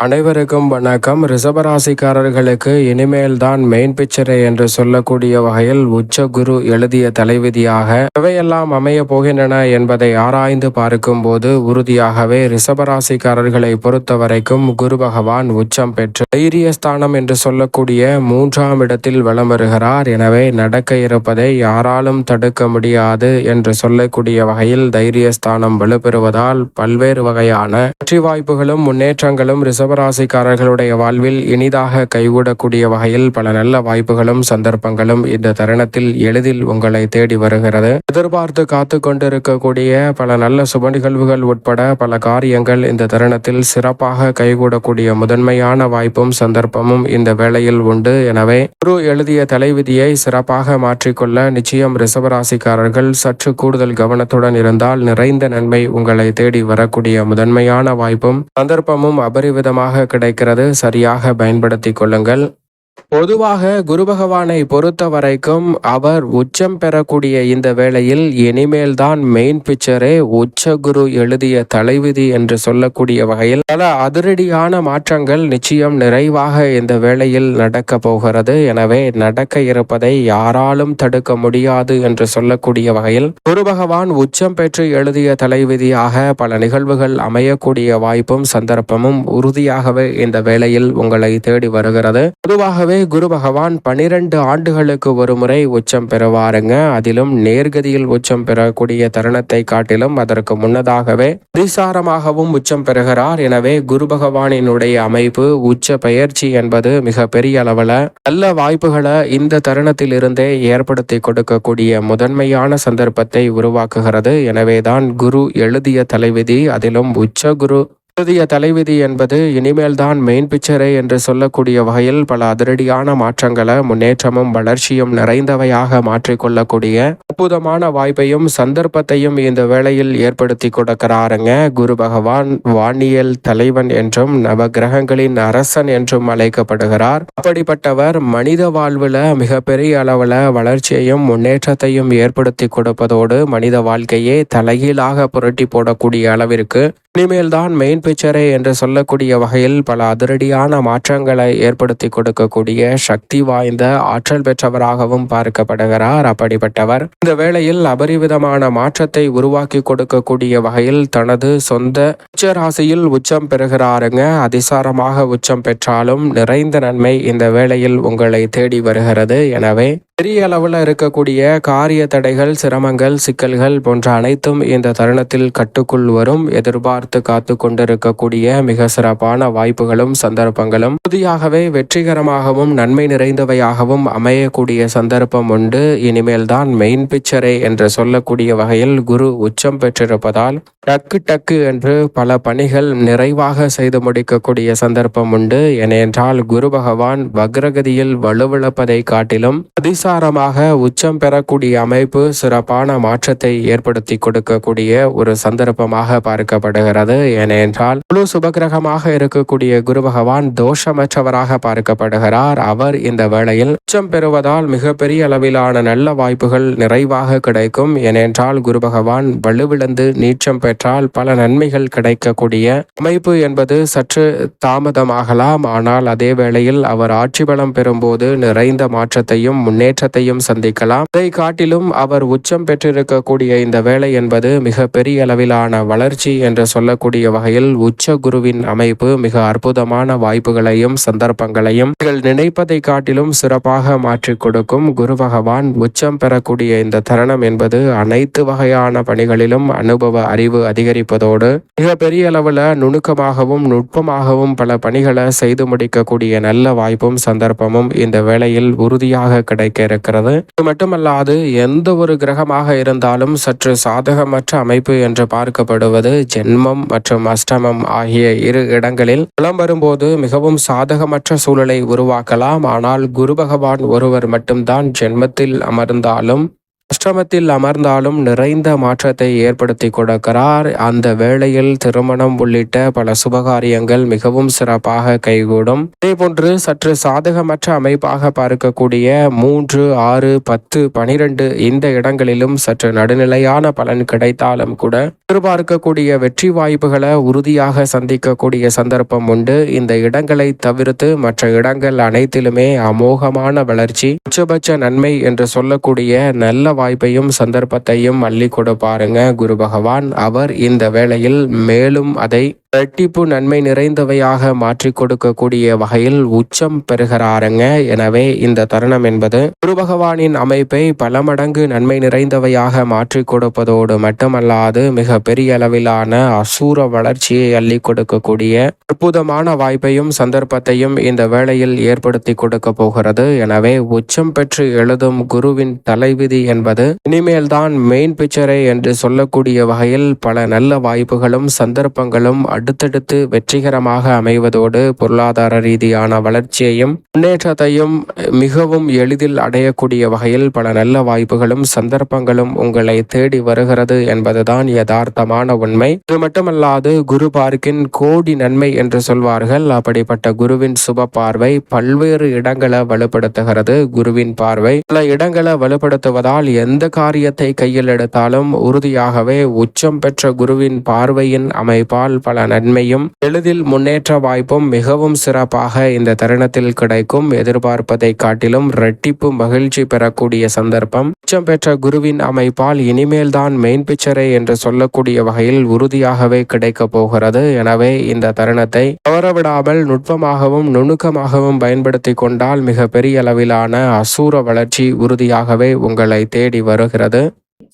அனைவருக்கும் வணக்கம். ரிஷபராசிக்காரர்களுக்கு இனிமேல் தான் மெயின் பிக்சரே என்று சொல்லக்கூடிய வகையில் உச்ச குரு எழுதிய தலைவிதியாக எவையெல்லாம் அமைய போகின்றன என்பதை ஆராய்ந்து பார்க்கும் போது உறுதியாகவே ரிஷபராசிக்காரர்களை பொறுத்த வரைக்கும் குரு பகவான் உச்சம் பெற்று தைரியஸ்தானம் என்று சொல்லக்கூடிய மூன்றாம் இடத்தில் வலம் வருகிறார். எனவே நடக்க இருப்பதை யாராலும் தடுக்க முடியாது என்று சொல்லக்கூடிய வகையில் தைரியஸ்தானம் வலுப்பெறுவதால் பல்வேறு வகையான வெற்றி வாய்ப்புகளும் முன்னேற்றங்களும் ரிஷபராசிக்காரர்களுடைய வாழ்வில் இனிதாக கைகூடக்கூடிய வகையில் பல நல்ல வாய்ப்புகளும் சந்தர்ப்பங்களும் இந்த தருணத்தில் எளிதில் உங்களை தேடி வருகிறது. எதிர்பார்த்து காத்து கொண்டிருக்கக்கூடிய பல நல்ல சுப நிகழ்வுகள் உட்பட பல காரியங்கள் இந்த தருணத்தில் சிறப்பாக கைகூடக்கூடிய முதன்மையான வாய்ப்பும் சந்தர்ப்பமும் இந்த வேளையில் உண்டு. எனவே குரு எழுதிய தலைவிதியை சிறப்பாக மாற்றிக்கொள்ள நிச்சயம் ரிஷபராசிக்காரர்கள் சற்று கூடுதல் கவனத்துடன் இருந்தால் நிறைந்த நன்மை உங்களை தேடி வரக்கூடிய முதன்மையான வாய்ப்பும் சந்தர்ப்பமும் அபரிவிதமாக கிடைக்கிறது சரியாக பயன்படுத்திக் கொள்ளுங்கள். பொதுவாக குரு பகவானை பொறுத்த வரைக்கும் அவர் உச்சம் பெறக்கூடிய இந்த வேளையில் இனிமேல் தான் மெயின் பிக்சரே உச்ச குரு எழுதிய தலைவிதி என்று சொல்லக்கூடிய வகையில் பல அதிரடியான மாற்றங்கள் நிச்சயம் நிறைவாக இந்த வேளையில் நடக்க போகிறது. எனவே நடக்க இருப்பதை யாராலும் தடுக்க முடியாது என்று சொல்லக்கூடிய வகையில் குரு பகவான் உச்சம் பெற்று எழுதிய தலைவிதியாக பல நிகழ்வுகள் அமையக்கூடிய வாய்ப்பும் சந்தர்ப்பமும் உறுதியாகவே இந்த வேளையில் உங்களை தேடி வருகிறது. பொதுவாகவே குரு பகவான் பனிரெண்டு ஆண்டுகளுக்கு ஒரு முறை உச்சம் பெறுவாருங்க. அதிலும் நேர்கதியில் உச்சம் பெறக்கூடிய தருணத்தை காட்டிலும் அதற்கு முன்னதாகவே அதிசாரமாகவும் உச்சம் பெறுகிறார். எனவே குரு பகவானினுடைய அமைப்பு உச்ச பயிற்சி என்பது மிக பெரிய அளவில் நல்ல வாய்ப்புகளை இந்த தருணத்தில் இருந்தே ஏற்படுத்தி கொடுக்கக்கூடிய முதன்மையான சந்தர்ப்பத்தை உருவாக்குகிறது. எனவேதான் குரு எழுதிய தலைவிதி அதிலும் உச்ச குரு புதிய தலைவிதி என்பது இனிமேல் தான் மெயின் பிக்சரே என்று சொல்லக்கூடிய வகையில் பல அதிரடியான மாற்றங்களை முன்னேற்றமும் வளர்ச்சியும் நிறைந்தவையாக மாற்றிக்கொள்ளக்கூடிய அற்புதமான வாய்ப்பையும் சந்தர்ப்பத்தையும் இந்த வேளையில் ஏற்படுத்தி கொடுக்கிறாருங்க. குரு பகவான் வானியல் தலைவன் என்றும் நவகிரகங்களின் அரசன் என்றும் அழைக்கப்படுகிறார். அப்படிப்பட்டவர் மனித வாழ்வில் மிகப்பெரிய அளவில் வளர்ச்சியையும் முன்னேற்றத்தையும் ஏற்படுத்தி கொடுப்பதோடு மனித வாழ்க்கையே தலைகீழாக புரட்டி போடக்கூடிய அளவிற்கு இனிமேல் தான் மெயின் பிக்சரே என்று சொல்லக்கூடிய வகையில் பல அதிரடியான மாற்றங்களை ஏற்படுத்தி கொடுக்கக்கூடிய சக்தி வாய்ந்த ஆற்றல் பெற்றவராகவும் பார்க்கப்படுகிறார். அப்படிப்பட்டவர் இந்த வேளையில் அபரிவிதமான மாற்றத்தை உருவாக்கி கொடுக்கக்கூடிய வகையில் தனது சொந்த உச்ச ராசியில் உச்சம் பெறுகிறாருங்க. அதிசாரமாக உச்சம் பெற்றாலும் நிறைந்த நன்மை இந்த வேளையில் உங்களை தேடி வருகிறது. எனவே பெரிய அளவில் இருக்கக்கூடிய காரிய தடைகள் சிரமங்கள் சிக்கல்கள் போன்ற அனைத்தும் இந்த தருணத்தில் கட்டுக்குள் வரும். எதிர்பார்த்த காத்து கொண்டிருக்கக்கூடிய மிக சிறப்பான வாய்ப்புகளும் சந்தர்ப்பங்களும். உறுதியாகவே வெற்றிகரமாகவும் நன்மை நிறைந்தவையாகவும் அமையக்கூடிய சந்தர்ப்பம் உண்டு. இனிமேல் தான் மெயின் பிக்சரே என்று சொல்லக்கூடிய வகையில் குரு உச்சம் பெற்றிருப்பதால் டக்கு டக்கு என்று பல பணிகள் நிறைவாக செய்து முடிக்கக்கூடிய சந்தர்ப்பம் உண்டு. ஏனென்றால் குரு பகவான் வக்ரகதியில் வலுவிழப்பதை காட்டிலும் அதிசாரமாக உச்சம் பெறக்கூடிய அமைப்பு சிறப்பான மாற்றத்தை ஏற்படுத்தி கொடுக்கக்கூடிய ஒரு சந்தர்ப்பமாக பார்க்கப்படுகிறது. ஏனென்றால் முழு சுபகிரகமாக இருக்கக்கூடிய குரு பகவான் தோஷமற்றவராக பார்க்கப்படுகிறார். அவர் இந்த வேளையில் உச்சம் பெறுவதால் மிகப்பெரிய அளவிலான நல்ல வாய்ப்புகள் நிறைவாக கிடைக்கும். ஏனென்றால் குரு பகவான் வலுவிழந்து நீச்சம் பெற்றால் பல நன்மைகள் கிடைக்கக்கூடிய அமைப்பு என்பது சற்று தாமதமாகலாம். ஆனால் அதே வேளையில் அவர் ஆட்சி பலம் பெறும்போது நிறைந்த மாற்றத்தையும் முன்னேற்றத்தையும் சந்திக்கலாம். அதை காட்டிலும் அவர் உச்சம் பெற்றிருக்கக்கூடிய இந்த வேலை என்பது மிக பெரிய அளவிலான வளர்ச்சி என்று சொல்லக்கூடிய வகையில் உச்ச குருவின் அமைப்பு மிக அற்புதமான வாய்ப்புகளையும் சந்தர்ப்பங்களையும் நீங்கள் நினைப்பதை காட்டிலும் சிறப்பாக மாற்றி கொடுக்கும். குரு பகவான் உச்சம் பெறக்கூடிய இந்த தருணம் என்பது அனைத்து வகையான பணிகளிலும் அனுபவ அறிவு அதிகரிப்பதோடு மிக பெரிய அளவில் நுணுக்கமாகவும் நுட்பமாகவும் பல பணிகளை செய்து முடிக்கக்கூடிய நல்ல வாய்ப்பும் சந்தர்ப்பமும் இந்த வேளையில் உறுதியாக கிடைக்க இருக்கிறது. இது மட்டுமல்லாது எந்த ஒரு கிரகமாக இருந்தாலும் சற்று சாதகமற்ற அமைப்பு என்று பார்க்கப்படுவது ஜென்ம ஜென்மம் மற்றும் அஷ்டமம் ஆகிய இரு இடங்களில் புலம் வரும்போது மிகவும் சாதகமற்ற சூழலை உருவாக்கலாம். ஆனால் குரு பகவான் ஒருவர் மட்டும்தான் ஜென்மத்தில் அமர்ந்தாலும் அஷ்டமத்தில் அமர்ந்தாலும் நிறைந்த மாற்றத்தை ஏற்படுத்தி கொடுக்கிறார். அந்த வேளையில் திருமணம் உள்ளிட்ட பல சுபகாரியங்கள் மிகவும் சிறப்பாக கைகூடும். அதேபோன்று சற்று சாதகமற்ற அமைப்பாக பார்க்கக்கூடிய மூன்று ஆறு பத்து பனிரெண்டு இந்த இடங்களிலும் சற்று நடுநிலையான பலன் கிடைத்தாலும் கூட எதிர்பார்க்கக்கூடிய வெற்றி வாய்ப்புகளை உறுதியாக சந்திக்கக்கூடிய சந்தர்ப்பம் உண்டு. இந்த இடங்களை தவிர்த்து மற்ற இடங்கள் அனைத்திலுமே அமோகமான வளர்ச்சி உச்சபட்ச நன்மை என்று சொல்லக்கூடிய நல்ல வாய்ப்பையும் சந்தர்ப்பத்தையும் அள்ளி கொடுப்பாருங்க குரு பகவான். அவர் இந்த வேளையில் மேலும் அதை இரட்டிப்பு நன்மை நிறைந்தவையாக மாற்றி கொடுக்கக்கூடிய வகையில் உச்சம் பெறுகிறாருங்க. எனவே இந்த தருணம் என்பது குரு பகவானின் அமைப்பை பல மடங்கு நன்மை நிறைந்தவையாக மாற்றி கொடுப்பதோடு மட்டுமல்லாது மிக பெரிய அளவிலான அசூர வளர்ச்சியை அள்ளி கொடுக்கக்கூடிய அற்புதமான வாய்ப்பையும் சந்தர்ப்பத்தையும் இந்த வேளையில் ஏற்படுத்தி கொடுக்க போகிறது. எனவே உச்சம் பெற்று எழுதும் குருவின் தலைவிதி என்பது இனிமேல்தான் மெயின் பிக்சரே என்று சொல்லக்கூடிய வகையில் பல நல்ல வாய்ப்புகளும் சந்தர்ப்பங்களும் அடுத்தடுத்து வெற்றிகரமாக அமைவதோடு பொருளாதார ரீதியான வளர்ச்சியையும் முன்னேற்றத்தையும் மிகவும் எளிதில் அடையக்கூடிய வகையில் பல நல்ல வாய்ப்புகளும் சந்தர்ப்பங்களும் உங்களை தேடி வருகிறது என்பதுதான் யதார்த்தமான உண்மை. இது மட்டுமல்லாது குரு பார்க்கின் கோடி நன்மை என்று சொல்வார்கள். அப்படிப்பட்ட குருவின் சுப பார்வை பல்வேறு இடங்களை வலுப்படுத்துகிறது. குருவின் பார்வை பல இடங்களை வலுப்படுத்துவதால் எந்த காரியத்தை கையில் எடுத்தாலும் உறுதியாகவே உச்சம் பெற்ற குருவின் பார்வையின் அமைப்பால் பல நன்மையும் எளிதில் முன்னேற்ற வாய்ப்பும் மிகவும் சிறப்பாக இந்த தருணத்தில் கிடைக்கும். எதிர்பார்ப்பதை காட்டிலும் இரட்டிப்பு மகிழ்ச்சி பெறக்கூடிய சந்தர்ப்பம். உச்சம் பெற்ற குருவின் அமைப்பால் இனிமேல் தான் மெயின் பிக்சரே என்று சொல்லக்கூடிய வகையில் உறுதியாகவே கிடைக்க போகிறது. எனவே இந்த தருணத்தை தவறவிடாமல் நுட்பமாகவும் நுணுக்கமாகவும் பயன்படுத்தி கொண்டால் மிக பெரிய அளவிலான அசூர வளர்ச்சி உறுதியாகவே உங்களை தேடி வருகிறது.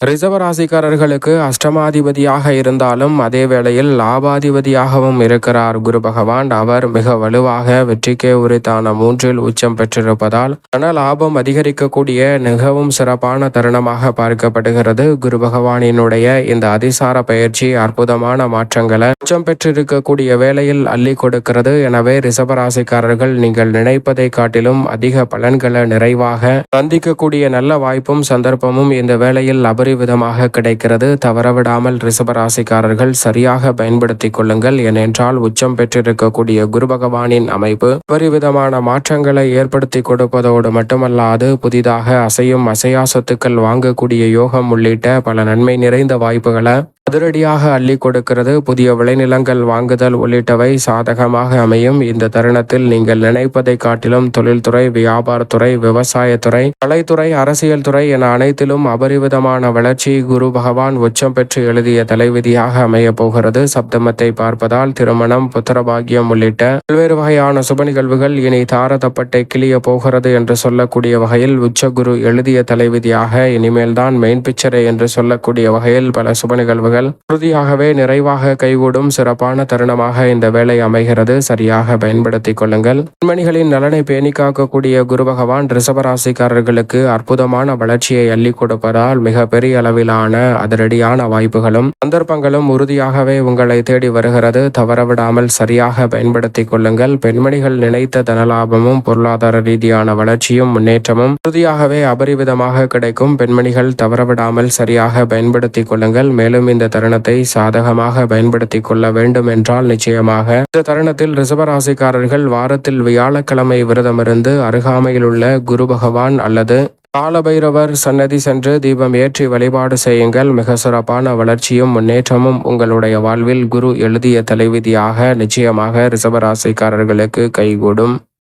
ரிசர்வ ராசிக்காரர்களுக்கு அஷ்டமாதிபதியாக இருந்தாலும் அதே வேளையில் லாபாதிபதியாகவும் இருக்கிறார் குரு பகவான். அவர் மிக வலுவாக வெற்றிக்கே உரித்தான மூன்றில் உச்சம் பெற்றிருப்பதால் பண லாபம் அதிகரிக்கக்கூடிய மிகவும் சிறப்பான தருணமாக பார்க்கப்படுகிறது. குரு பகவானினுடைய இந்த அதிசார பயிற்சி அற்புதமான மாற்றங்களை உச்சம் பெற்றிருக்கக்கூடிய வேளையில் அள்ளி கொடுக்கிறது. எனவே ரிசர்வ ராசிக்காரர்கள் நீங்கள் நினைப்பதை காட்டிலும் அதிக பலன்களை நிறைவாக சந்திக்கக்கூடிய நல்ல வாய்ப்பும் சந்தர்ப்பமும் இந்த வேளையில் அபரிவிதமாக கிடைக்கிறது. தவறவிடாமல் ரிசபராசிக்காரர்கள் சரியாக பயன்படுத்திக் கொள்ளுங்கள். ஏனென்றால் உச்சம் பெற்றிருக்கக்கூடிய குரு பகவானின் அமைப்பு அபரிவிதமான மாற்றங்களை ஏற்படுத்தி கொடுப்பதோடு மட்டுமல்லாது புதிதாக அசையும் அசையா சொத்துக்கள் வாங்கக்கூடிய யோகம் உள்ளிட்ட பல நன்மை நிறைந்த வாய்ப்புகளை அதிரடியாக அள்ளி கொடுக்கிறது. புதிய விளைநிலங்கள் வாங்குதல் உள்ளிட்டவை சாதகமாக அமையும். இந்த தருணத்தில் நீங்கள் நினைப்பதை காட்டிலும் தொழில்துறை வியாபாரத்துறை விவசாயத்துறை கலைத்துறை அரசியல் துறை என அனைத்திலும் அபரிவிதமான வளர்ச்சி குரு பகவான் உச்சம் பெற்று எழுதிய தலைவிதியாக அமைய போகிறது. சப்தமத்தை பார்ப்பதால் திருமணம் புத்திரபாகியம் உள்ளிட்ட பல்வேறு வகையான சுப நிகழ்வுகள் இனி தாரதப்பட்டை கிளிய போகிறது என்று சொல்லக்கூடிய வகையில் உச்சகுரு எழுதிய தலைவிதியாக இனிமேல்தான் மெயின் பிக்சரை என்று சொல்லக்கூடிய வகையில் பல சுப நிகழ்வுகள் உறுதியாகவே நிறைவாக கைகூடும் சிறப்பான தருணமாக இந்த வேலை அமைகிறது. சரியாக பயன்படுத்திக் கொள்ளுங்கள். பெண்மணிகளின் நலனை பேணி காக்கக்கூடிய குரு பகவான் ரிசபராசிக்காரர்களுக்கு அற்புதமான வளர்ச்சியை அள்ளி கொடுப்பதால் மிக பெரிய அளவிலான அதிரடியான வாய்ப்புகளும் சந்தர்ப்பங்களும் உறுதியாகவே உங்களை தேடி வருகிறது. தவறவிடாமல் சரியாக பயன்படுத்திக் கொள்ளுங்கள். பெண்மணிகள் நினைத்த தனலாபமும் பொருளாதார ரீதியான வளர்ச்சியும் முன்னேற்றமும் உறுதியாகவே அபரிவிதமாக கிடைக்கும். பெண்மணிகள் தவறவிடாமல் சரியாக பயன்படுத்திக் கொள்ளுங்கள். மேலும் இந்த தருணத்தை சாதகமாக பயன்படுத்தி கொள்ள வேண்டும் என்றால் நிச்சயமாக. இந்த தருணத்தில் ரிசபராசிக்காரர்கள் வாரத்தில் வியாழக்கிழமை விரதமிருந்து அருகாமையில் உள்ள குரு பகவான் அல்லது காலபைரவர் சன்னதி சென்று தீபம் ஏற்றி வழிபாடு செய்யுங்கள். மிக சிறப்பான வளர்ச்சியும் முன்னேற்றமும் உங்களுடைய வாழ்வில் குரு எழுதிய தலைவிதியாக நிச்சயமாக ரிசபராசிக்காரர்களுக்கு கைகூடும்.